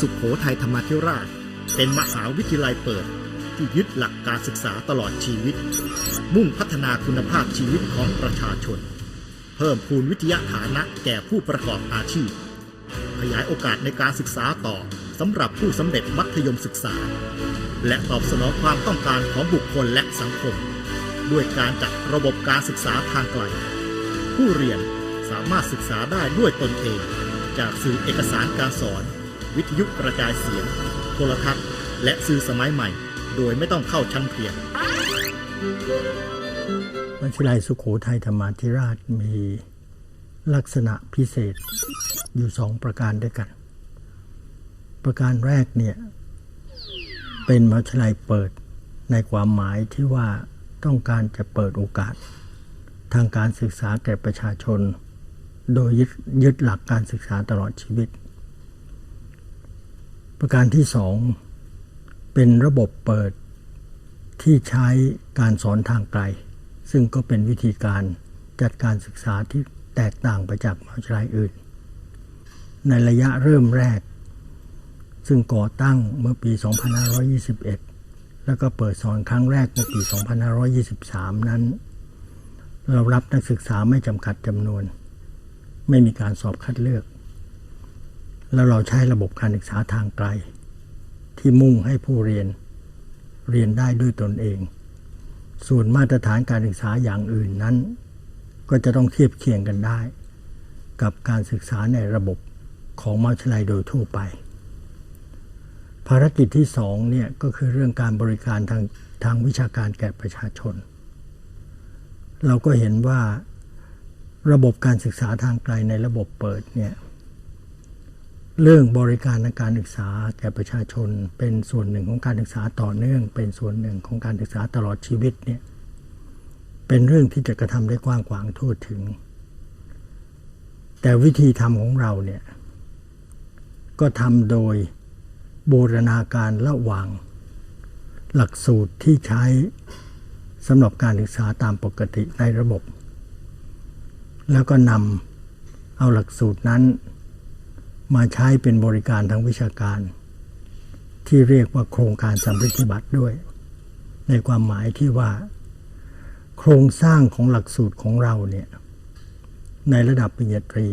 สุขโขทัยธรรมาธิราช เป็นมหาวิทยาลัยเปิด ที่ยึดหลักการศึกษาตลอดชีวิต มุ่งพัฒนาคุณภาพชีวิตของประชาชน เพิ่มพูนวิทยาฐานะแก่ผู้ประกอบอาชีพ ขยายโอกาสในการศึกษาต่อสำหรับผู้สำเร็จมัธยมศึกษา และตอบสนองความต้องการของบุคคลและสังคม ด้วยการจัดระบบการศึกษาทางไกล ผู้เรียนสามารถศึกษาได้ด้วยตนเอง จากสื่อเอกสารการสอน วิทยุกระจายเสียง โทรทัศน์ และสื่อสมัยใหม่ โดยไม่ต้องเข้าชั้นเรียนวิทยาลัยสุขโขทัยธรรมาธิราชมีลักษณะพิเศษอยู่สองประการด้วยกัน ประการแรกเนี่ย เป็นมหาวิทยาลัยเปิดในความหมายที่ว่าต้องการจะเปิดโอกาส ทางการศึกษาแก่ประชาชน โดยยึดยึดหลักการศึกษาตลอดชีวิต ประการที่สองเป็นระบบเปิดที่ใช้การสอนทางไกล ซึ่งก็เป็นวิธีการจัดการศึกษาที่แตกต่างไปจากมหาวิทยาลัยอื่น ในระยะเริ่มแรก ซึ่งก่อตั้งเมื่อปี 2521 แล้วก็เปิดสอนครั้งแรกเมื่อปี 2523 นั้น เรารับนักศึกษาไม่จำกัดจำนวน ไม่มีการสอบคัดเลือก แล้วเราใช้ระบบการศึกษาทางไกล ที่มุ่งให้ผู้เรียนเรียนได้ด้วยตนเอง ส่วนมาตรฐานการศึกษาอย่างอื่นนั้น ก็จะต้องเทียบเคียงกันได้ กับการศึกษาในระบบของมหาวิทยาลัยโดยทั่วไป ภารกิจที่สองเนี่ยก็คือเรื่องการบริการทางทางวิชาการแก่ประชาชน เราก็เห็นว่าระบบการศึกษาทางไกลในระบบเปิดเนี่ย เรื่องบริการทางการศึกษาแก่ประชาชน เป็นส่วนหนึ่งของการศึกษาต่อเนื่อง เป็นส่วนหนึ่งของการศึกษาตลอดชีวิตเนี่ยเป็นเรื่องที่จะกระทำได้กว้างขวางทั่วถึง แต่วิธีทำของเราเนี่ยก็ทำโดยบูรณาการระหว่าง หลักสูตรที่ใช้สำหรับการศึกษาตามปกติในระบบ แล้วก็นำเอาหลักสูตรนั้น มาใช้เป็นบริการทางวิชาการ ที่เรียกว่าโครงการสำริบัตรด้วย ในความหมายที่ว่า โครงสร้างของหลักสูตรของเราเนี่ยในระดับปริญญาตรี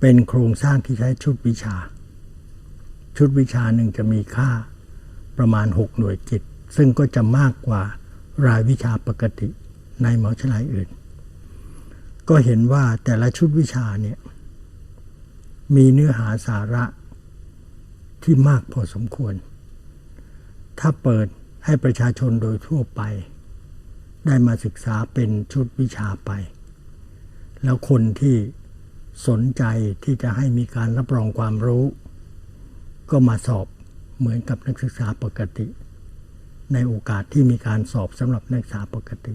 เป็นโครงสร้างที่ใช้ชุดวิชา ชุดวิชาหนึ่งจะมีค่าประมาณ 6 หน่วยจิตซึ่งก็จะมากกว่ารายวิชาปกติในมหาวิทยาลัยอื่น ก็เห็นว่าแต่ละชุดวิชาเนี่ย มีเนื้อหาสาระที่มากพอสมควร ถ้าเปิดให้ประชาชนโดยทั่วไป ได้มาศึกษาเป็นชุดวิชาไป แล้วคนที่สนใจที่จะให้มีการรับรองความรู้ ก็มาสอบเหมือนกับนักศึกษาปกติ ในโอกาสที่มีการสอบสำหรับนักศึกษาปกติ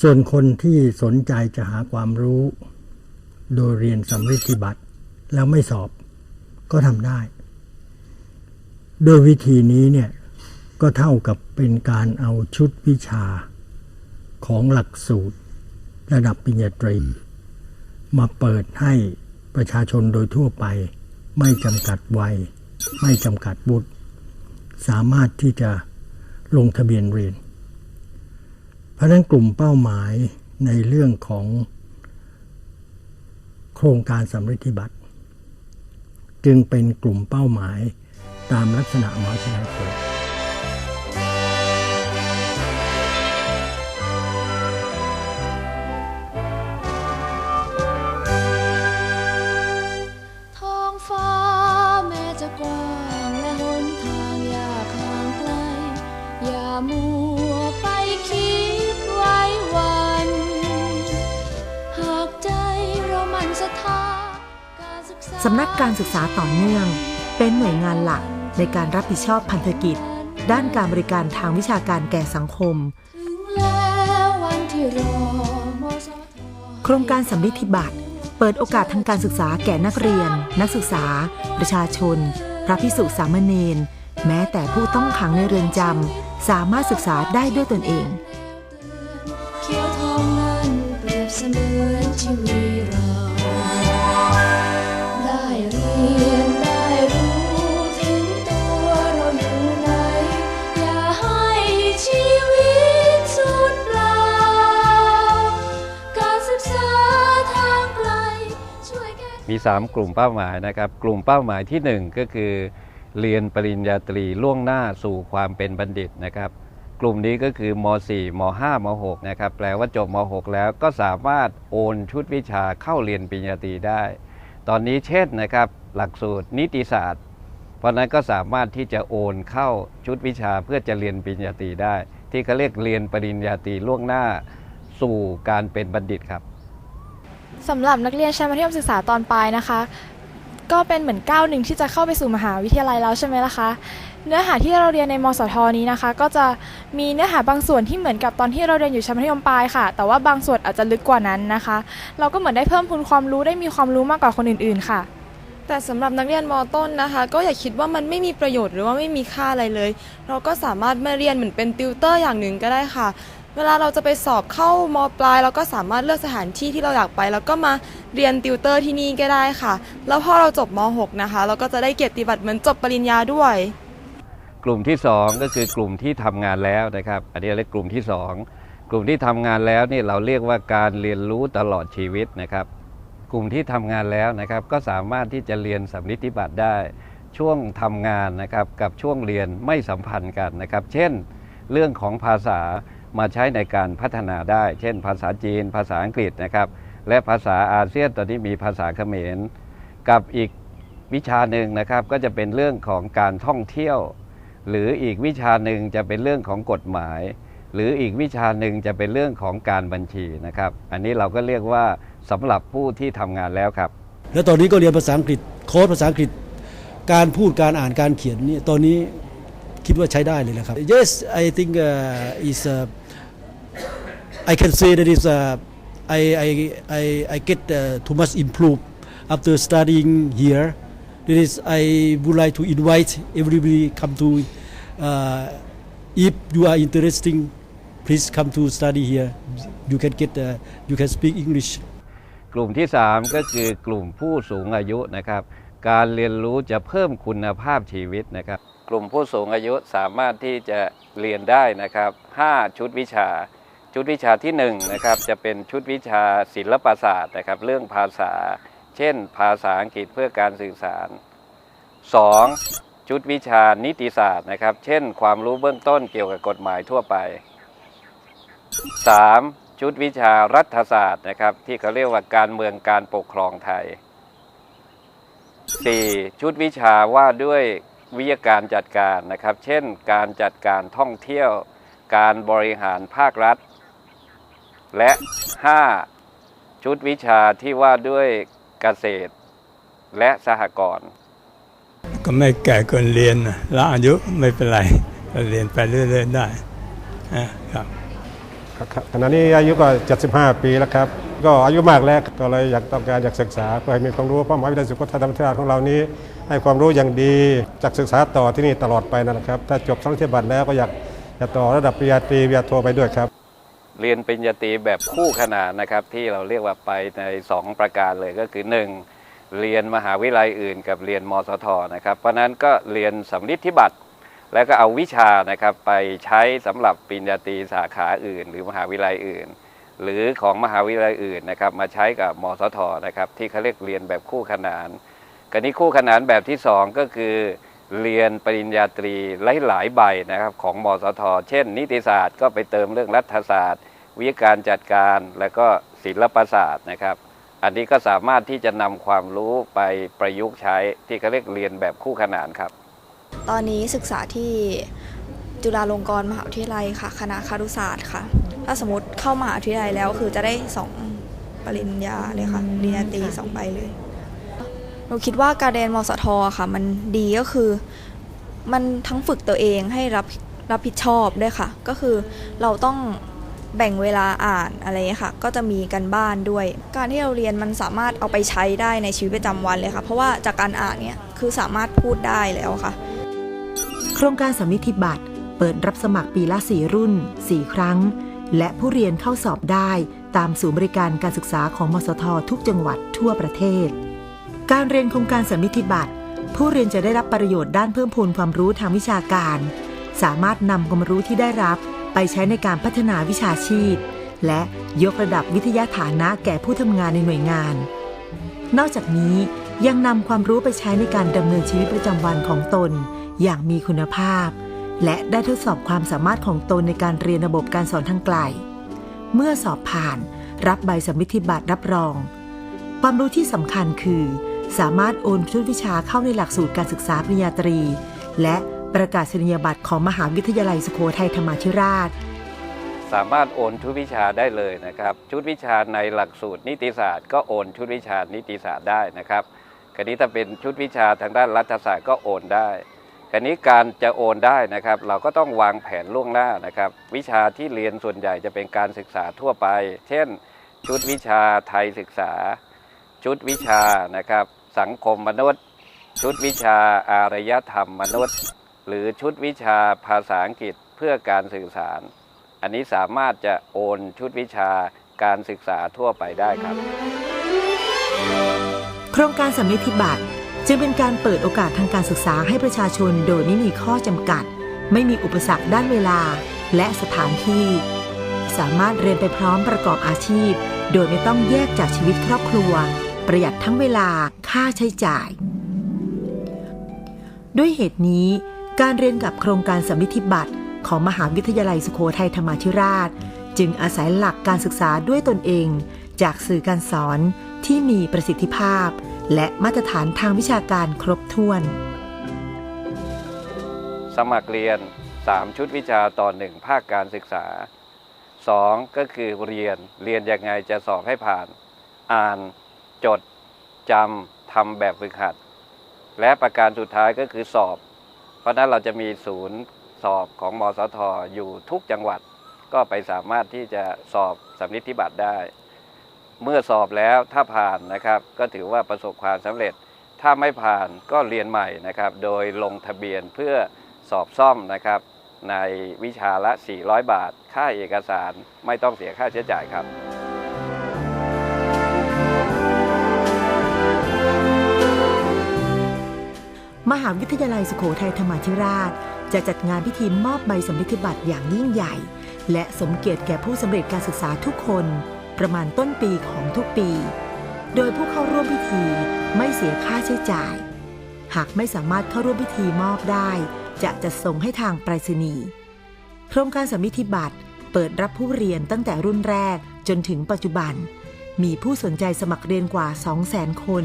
ส่วนคนที่สนใจจะหาความรู้ โดยเรียนสำริดบัตรแล้วไม่สอบก็ทำได้ โดยวิธีนี้เนี่ยก็เท่ากับเป็นการเอาชุดวิชาของหลักสูตร ระดับปริญญาตรี มาเปิดให้ประชาชนโดยทั่วไป ไม่จำกัดวัย ไม่จำกัดบุตร สามารถที่จะลงทะเบียนเรียน เพราะฉะนั้นกลุ่มเป้าหมายในเรื่องของ โครงการสำริดบัตรจึงเป็นกลุ่มเป้าหมายตามลักษณะมหาวิทยาลัย สำนักการศึกษาต่อเนื่อง เป็นหน่วยงานหลักในการรับผิดชอบพันธกิจ ด้านการบริการทางวิชาการแก่สังคม โครงการสำริดธิบัตรเปิดโอกาสทางการศึกษาแก่นักเรียน นักศึกษา ประชาชน พระพิสุสามเณรแม้แต่ผู้ต้องขังในเรือนจำสามารถศึกษาได้ด้วยตนเอง มี 3 กลุ่มเป้าหมายนะครับ กลุ่มเป้าหมายทีหนึ่1 ก็คือ เรียนปริญญาตรีล่วงหน้าสู่ความเป็นบัณฑิตนะครับ กลุ่มนี้ก็คือม .4 ม .5 ม .6 นะครับแปลว่าจบม .6 แล้วก็สามารถโอนชุดวิชาเข้าเรียนปริญญาตรีได้ ตอนนี้เช่นนะครับหลักสูตรนิติศาสตร์ เพราะนั้นก็สามารถที่จะโอนเข้าชุดวิชาเพื่อจะเรียนปริญญาตรีได้ ที่เขาเรียกเรียนปริญญาตรีล่วงหน้าสู่การเป็นบัณฑิตครับ สำหรับนักเรียนชั้นมัธยมศึกษาตอนปลายนะคะ ก็เป็นเหมือนก้าวหนึ่งที่จะเข้าไปสู่มหาวิทยาลัยแล้วใช่ไหมล่ะคะเนื้อหาที่เราเรียนในมสทนี้นะคะ ก็จะมีเนื้อหาบางส่วนที่เหมือนกับตอนที่เราเรียนอยู่ชั้นมัธยมปลายค่ะ แต่ว่าบางส่วนอาจจะลึกกว่านั้นนะคะ เราก็เหมือนได้เพิ่มพูนความรู้ได้มีความรู้มากกว่าคนอื่นๆ ค่ะ แต่สำหรับนักเรียนมต้นนะคะ ก็อย่าคิดว่ามันไม่มีประโยชน์หรือว่าไม่มีค่าอะไรเลย เราก็สามารถมาเรียนเหมือนเป็นติวเตอร์อย่างหนึ่งก็ได้ค่ะ เวลาเราจะไปสอบเข้ามปลาย เราก็สามารถเลือกสถานที่ที่เราอยากไป แล้วก็มาเรียนติวเตอร์ที่นี่ก็ได้ค่ะ แล้วพอเราจบม .6 นะคะ เราก็จะได้เกียรติบัตรเหมือนจบปริญญาด้วย กลุ่มที่ 2 ก็คือกลุ่มที่ทำงานแล้วนะครับ อันนี้เรียกกลุ่มที่ 2 กลุ่มที่ทำงานแล้วนี่เราเรียกว่าการเรียนรู้ตลอดชีวิตนะครับ กลุ่มที่ทำงานแล้วนะครับก็สามารถที่จะเรียนสำนิติบัตรได้ ช่วงทำงานนะครับกับช่วงเรียนไม่สัมพันธ์กันนะครับ เช่น เรื่องของภาษา มาใช้ในการพัฒนาได้ เช่น ภาษาจีน ภาษาอังกฤษนะครับ และภาษาอาเซียนตอนนี้มีภาษาเขมร กับอีกวิชาหนึ่งนะครับก็จะเป็นเรื่องของการท่องเที่ยว หรืออีกวิชาหนึ่งจะเป็นเรื่องของกฎหมาย หรืออีกวิชาหนึ่งจะเป็นเรื่องของการบัญชีนะครับ อันนี้เราก็เรียกว่าสำหรับผู้ที่ทำงานแล้วครับ แล้วตอนนี้ก็เรียนภาษาอังกฤษโค้ดภาษาอังกฤษ การพูดการอ่านการเขียนนี่ตอนนี้คิดว่าใช้ได้เลยนะครับ Yes I think uh, is uh, I can say that is uh, I, I I I get uh, too much improve after studying here that is I would like to invite everybody come to uh, if you are interesting please come to study here you can get uh, you can speak English กลุ่มที่ 3 ก็คือกลุ่มผู้สูงอายุนะครับ การเรียนรู้จะเพิ่มคุณภาพชีวิตนะครับ กลุ่มผู้สูงอายุสามารถที่จะเรียนได้นะครับ 5 ชุดวิชา ชุดวิชาที่1นะครับจะเป็นชุดวิชาศิลปศาสตร์นะครับ เรื่องภาษา เช่น ภาษาอังกฤษเพื่อการสื่อสาร 2. ชุดวิชานิติศาสตร์นะครับ เช่น ความรู้เบื้องต้นเกี่ยวกับกฎหมายทั่วไป 3. ชุดวิชารัฐศาสตร์นะครับ ที่เขาเรียกว่าการเมืองการปกครองไทย 4. ชุดวิชาว่าด้วยวิทยาการจัดการนะครับ เช่น การจัดการท่องเที่ยว การบริหารภาครัฐ และ 5. ชุดวิชาที่ว่าด้วยเกษตร และสหกรณ์ก็ไม่แก่เกินเรียนนะแล้วอายุไม่เป็นไรก็เรียนไปเรื่อยๆได้นะครับครับขณะนี้อายุก็ 75 ปีแล้วครับ ก็อายุมากแล้วก็เลยอยากต้องการอยากศึกษาเพื่อให้มีความรู้เป้าหมายวิทยาสุขธรรมชาติของเรานี้ ให้ความรู้อย่างดีจากศึกษาต่อที่นี่ตลอดไปนะครับ ถ้าจบสังเทบัตรแล้วก็อยากจะต่อระดับปริญญาตรีปริญญาโทไปด้วยครับ เรียนปริญญาตรีแบบคู่ขนานนะครับ ที่เราเรียกว่าไปใน 2 ประการเลยก็คือ 1. เรียนมหาวิทยาลัยอื่น กับเรียนมสทนะครับ เพราะนั้นก็เรียนสำลิดทิบัตรแล้วก็เอาวิชานะครับไปใช้สำหรับปริญญาตรีสาขาอื่น หรือมหาวิทยาลัยอื่น หรือของมหาวิทยาลัยอื่นนะครับมาใช้กับมสทนะครับที่เขาเรียกเรียนแบบคู่ขนานกรณีคู่ขนานแบบที่ 2 ก็คือ เรียนปริญญาตรีหลายๆใบนะครับของมสท เช่น นิติศาสตร์ก็ไปเติมเรื่องรัฐศาสตร์ วิทยาการจัดการแล้วก็ศิลปศาสตร์นะครับ อันนี้ก็สามารถที่จะนำความรู้ไปประยุกต์ใช้ที่เขาเรียกเรียนแบบคู่ขนานครับ ตอนนี้ศึกษาที่จุฬาลงกรณ์มหาวิทยาลัยค่ะ คณะคารุศาสตร์ค่ะ ถ้าสมมติเข้ามหาวิทยาลัยแล้วคือจะได้สองปริญญาเลยค่ะปริญญาตรีสองใบเลยหนูคิดว่าการเรียนมสทอะค่ะ มันดีก็คือ มันทั้งฝึกตัวเองให้รับรับผิดชอบด้วยค่ะ ก็คือเราต้อง แบ่งเวลาอ่านอะไรค่ะ ก็จะมีกันบ้านด้วย การที่เราเรียนมันสามารถเอาไปใช้ได้ในชีวิตประจำวันเลยค่ะ เพราะว่าจากการอ่านเนี่ยคือสามารถพูดได้แล้วค่ะ โครงการสำนิธิบัตรเปิดรับสมัครปีละ4รุ่น 4 ครั้ง และผู้เรียนเข้าสอบได้ตามศูนย์บริการการศึกษาของมสททุกจังหวัดทั่วประเทศ การเรียนโครงการสำนิธิบัตรผู้เรียนจะได้รับประโยชน์ด้านเพิ่มพูนความรู้ทางวิชาการ สามารถนำความรู้ที่ได้รับ ไปใช้ในการพัฒนาวิชาชีพ และยกระดับวิทยาฐานะแก่ผู้ทำงานในหน่วยงาน นอกจากนี้ยังนำความรู้ไปใช้ในการดำเนินชีวิตประจำวันของตน อย่างมีคุณภาพ และได้ทดสอบความสามารถของตนในการเรียนระบบการสอนทางไกล เมื่อสอบผ่าน รับใบสมิธิบัตรรับรอง ความรู้ที่สำคัญคือ สามารถโอนชุดวิชาเข้าในหลักสูตรการศึกษาปริญญาตรี และ ประกาศนียบัตรของมหาวิทยาลัยสุโขทัยธรรมาธิราช สามารถโอนชุดวิชาได้เลยนะครับ ชุดวิชาในหลักสูตรนิติศาสตร์ก็โอนชุดวิชานิติศาสตร์ได้นะครับคราวนี้ถ้าเป็นชุดวิชาทางด้านรัฐศาสตร์ก็โอนได้คราวนี้การจะโอนได้นะครับ เราก็ต้องวางแผนล่วงหน้านะครับ วิชาที่เรียนส่วนใหญ่จะเป็นการศึกษาทั่วไป เช่น ชุดวิชาไทยศึกษา ชุดวิชานะครับ สังคมมนุษย์ ชุดวิชาอารยธรรมมนุษย์ หรือชุดวิชาภาษาอังกฤษเพื่อการสื่อสาร อันนี้สามารถจะโอนชุดวิชาการศึกษาทั่วไปได้ครับ โครงการสำนิธิบัตรจึงเป็นการเปิดโอกาสทางการศึกษาให้ประชาชนโดยไม่มีข้อจำกัด ไม่มีอุปสรรคด้านเวลาและสถานที่ สามารถเรียนไปพร้อมประกอบอาชีพ โดยไม่ต้องแยกจากชีวิตครอบครัว ประหยัดทั้งเวลาค่าใช้จ่าย ด้วยเหตุนี้ การเรียนกับโครงการสำนิธิบัตรของมหาวิทยาลัยสุโขทัยธรรมาธิราช จึงอาศัยหลักการศึกษาด้วยตนเอง จากสื่อการสอนที่มีประสิทธิภาพ และมาตรฐานทางวิชาการครบถ้วน สมัครเรียน 3 ชุดวิชาต่อหนึ่งภาคการศึกษา 2 ก็คือเรียนเรียนยังไงจะสอบให้ผ่าน อ่าน จดจำทำแบบฝึกหัด และประการสุดท้ายก็คือสอบ เพราะนั้นเราจะมีศูนย์สอบของมสทอยู่ทุกจังหวัด ก็ไปสามารถที่จะสอบสำนิธิบัตรได้ เมื่อสอบแล้วถ้าผ่านนะครับ ก็ถือว่าประสบความสำเร็จ ถ้าไม่ผ่านก็เรียนใหม่นะครับ โดยลงทะเบียนเพื่อสอบซ่อมนะครับ ในวิชาละ 400 บาท ค่าเอกสารไม่ต้องเสียค่าใช้จ่ายครับ มหาวิทยาลัยสุโขทัยธรรมาธิราช จะจัดงานพิธีมอบใบสำนิธิบัตรอย่างยิ่งใหญ่ และสมเกียรติแก่ผู้สำเร็จการศึกษาทุกคน ประมาณต้นปีของทุกปี โดยผู้เข้าร่วมพิธีไม่เสียค่าใช้จ่าย หากไม่สามารถเข้าร่วมพิธีมอบได้ จะจัดส่งให้ทางไปรษณีย์โครงการสำนิธิบัตรเปิดรับผู้เรียนตั้งแต่รุ่นแรกจนถึงปัจจุบัน มีผู้สนใจสมัครเรียนกว่า 200,000 คน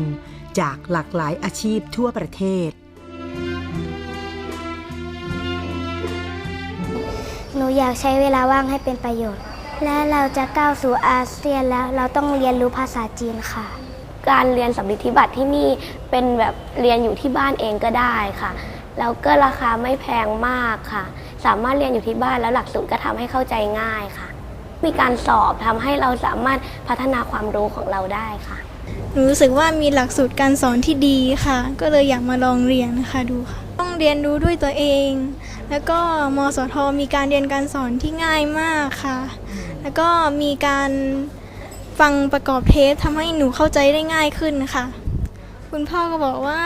จากหลากหลายอาชีพทั่วประเทศ หนูอยากใช้เวลาว่างให้เป็นประโยชน์ และเราจะก้าวสู่อาเซียนแล้วเราต้องเรียนรู้ภาษาจีนค่ะ การเรียนสำลิดธิบัตรที่นี่เป็นแบบเรียนอยู่ที่บ้านเองก็ได้ค่ะ แล้วก็ราคาไม่แพงมากค่ะ สามารถเรียนอยู่ที่บ้านแล้วหลักสูตรก็ทำให้เข้าใจง่ายค่ะ มีการสอบทำให้เราสามารถพัฒนาความรู้ของเราได้ค่ะ หนูรู้สึกว่ามีหลักสูตรการสอนที่ดีค่ะ ก็เลยอยากมาลองเรียนนะคะดูค่ะ ต้องเรียนรู้ด้วยตัวเอง แล้วก็มสทมีการเรียนการสอนที่ง่ายมากค่ะ แล้วก็มีการฟังประกอบเทปทำให้หนูเข้าใจได้ง่ายขึ้นค่ะ คุณพ่อก็บอกว่า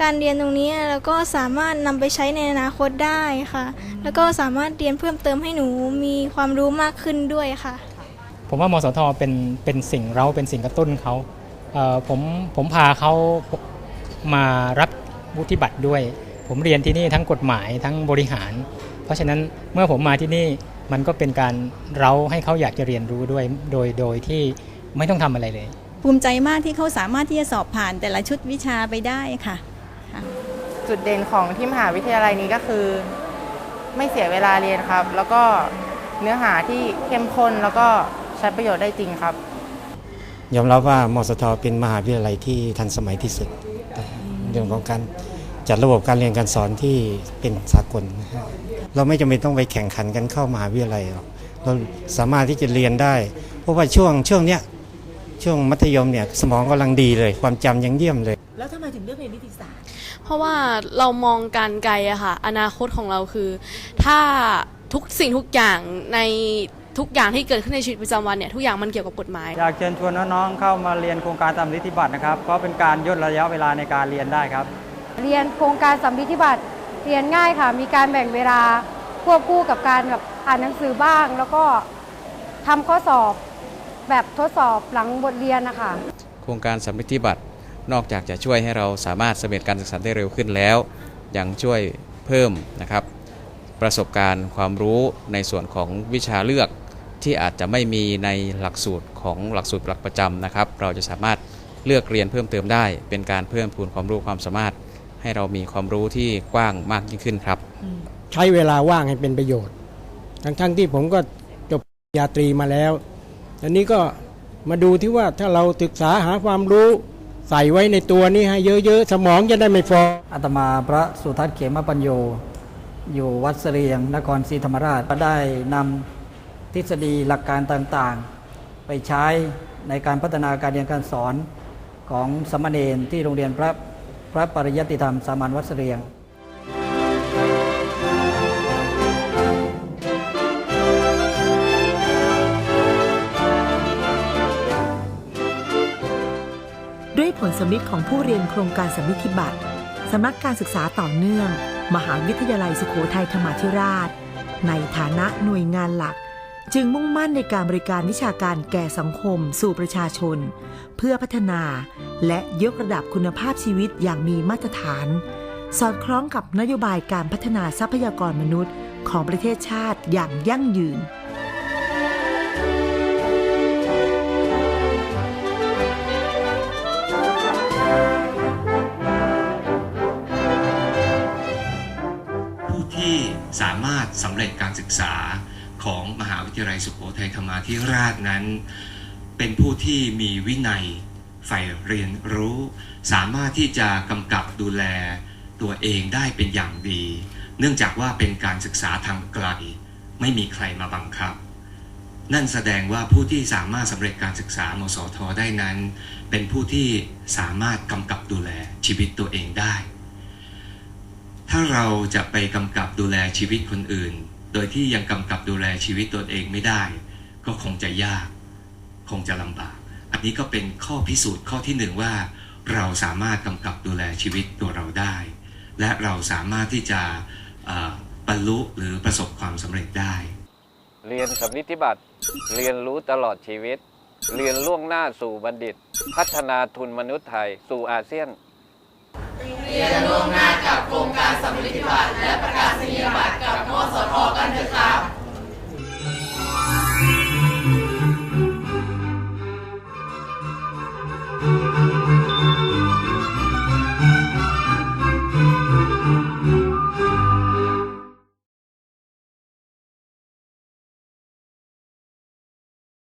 การเรียนตรงนี้แล้วก็สามารถนำไปใช้ในอนาคตได้ค่ะ แล้วก็สามารถเรียนเพิ่มเติมให้หนูมีความรู้มากขึ้นด้วยค่ะ ผมว่ามสทเป็นเป็นสิ่งเราเป็นสิ่งกระตุ้นเขาเอ่อผมผมพาเขามารับวุฒิบัตรด้วย ผมเรียนที่นี่ทั้งกฎหมายทั้งบริหาร เพราะฉะนั้นเมื่อผมมาที่นี่มันก็เป็นการเราให้เขาอยากจะเรียนรู้ด้วยโดยโดยที่ไม่ต้องทำอะไรเลย ภูมิใจมากที่เขาสามารถที่จะสอบผ่านแต่ละชุดวิชาไปได้ค่ะ จุดเด่นของที่มหาวิทยาลัยนี้ก็คือ ไม่เสียเวลาเรียนครับ แล้วก็เนื้อหาที่เข้มข้นแล้วก็ใช้ประโยชน์ได้จริงครับ ยอมรับว่ามสทเป็นมหาวิทยาลัยที่ทันสมัยที่สุดเรื่องของการ จัดระบบการเรียนการสอนที่เป็นสากลนะฮะเราไม่จำเป็นต้องไปแข่งขันกันเข้ามหาวิทยาลัยหรอกเราสามารถที่จะเรียนได้ เพราะว่าช่วงช่วงเนี้ยช่วงมัธยมเนี่ยสมองกำลังดีเลย ความจำยังเยี่ยมเลย แล้วทำไมถึงเลือกเรียนนิติศาสตร์ เพราะว่าเรามองการไกลอะค่ะ อนาคตของเราคือ ถ้าทุกสิ่งทุกอย่างในทุกอย่างที่เกิดขึ้นในชีวิตประจำวันเนี่ยทุกอย่างมันเกี่ยวกับกฎหมาย อยากเชิญชวนน้องๆเข้ามาเรียนโครงการตามนิติบัตรนะครับ เพราะเป็นการย่นระยะเวลาในการเรียนได้ครับ เรียนโครงการสัมฤทธิบัตรเรียนง่ายค่ะ มีการแบ่งเวลาควบคู่กับการแบบอ่านหนังสือบ้าง แล้วก็ทำข้อสอบแบบทดสอบหลังบทเรียนนะคะโครงการสำลิธิบัตรนอกจากจะช่วยให้เราสามารถสำเร็จการศึกษาได้เร็วขึ้นแล้ว ยังช่วยเพิ่มนะครับ ประสบการณ์ความรู้ในส่วนของวิชาเลือกที่อาจจะไม่มีในหลักสูตรของหลักสูตรหลักประจำนะครับ เราจะสามารถเลือกเรียนเพิ่มเติมได้ เป็นการเพิ่มพูนความรู้ความสามารถ ให้เรามีความรู้ที่กว้างมากยิ่งขึ้นครับ ใช้เวลาว่างให้เป็นประโยชน์ ทั้งๆทที่ผมก็จบปริญญาตรีมาแล้วอันนี้ก็มาดูที่ว่าถ้าเราศึกษาหาความรู้ใส่ไว้ในตัวนี้ให้เยอะๆ สมองจะได้ไม่ฟออาตมาพระสุทัศน์เขมปัญโย อยู่วัดเสรียง นครศรีธรรมราชก็ได้นำทฤษฎีหลักการต่างๆ ไปใช้ในการพัฒนาการเรียนการสอนของสามเณรที่โรงเรียนพระ พระปริยัติธรรมสามัญวัดเสรียง ด้วยผลสำลิดของผู้เรียนโครงการสำลิดทิบัตรสำนักการศึกษาต่อเนื่อง มหาวิทยาลัยสุโขทัยธรรมาธิราช ในฐานะหน่วยงานหลัก จึงมุ่งมั่นในการบริการวิชาการแก่สังคมสู่ประชาชน เพื่อพัฒนาและยกระดับคุณภาพชีวิตอย่างมีมาตรฐาน สอดคล้องกับนโยบายการพัฒนาทรัพยากรมนุษย์ของประเทศชาติอย่างยั่งยืนผู้ที่สามารถสำเร็จการศึกษา ของมหาวิทยาลัยสุโขทัยธรรมาธิราชนั้น เป็นผู้ที่มีวินัยใฝ่เรียนรู้ สามารถที่จะกำกับดูแลตัวเองได้เป็นอย่างดี เนื่องจากว่าเป็นการศึกษาทางไกล ไม่มีใครมาบังคับ นั่นแสดงว่าผู้ที่สามารถสำเร็จการศึกษามสทได้นั้น เป็นผู้ที่สามารถกำกับดูแลชีวิตตัวเองได้ ถ้าเราจะไปกำกับดูแลชีวิตคนอื่น โดยที่ยังกำกับดูแลชีวิตตนเองไม่ได้ ก็คงจะยาก คงจะลำบาก อันนี้ก็เป็นข้อพิสูจน์ข้อที่หนึ่งว่า เราสามารถกำกับดูแลชีวิตตัวเราได้ และเราสามารถที่จะบรรลุหรือประสบความสำเร็จได้ เรียนสำนิธิบัตรเรียนรู้ตลอดชีวิต เรียนล่วงหน้าสู่บัณฑิต พัฒนาทุนมนุษย์ไทย สู่อาเซียน รียนล่วงหน้ากับโครงการสมุริธิบัตรและประกาศนียบัตรกับมสทกันเถอะครับ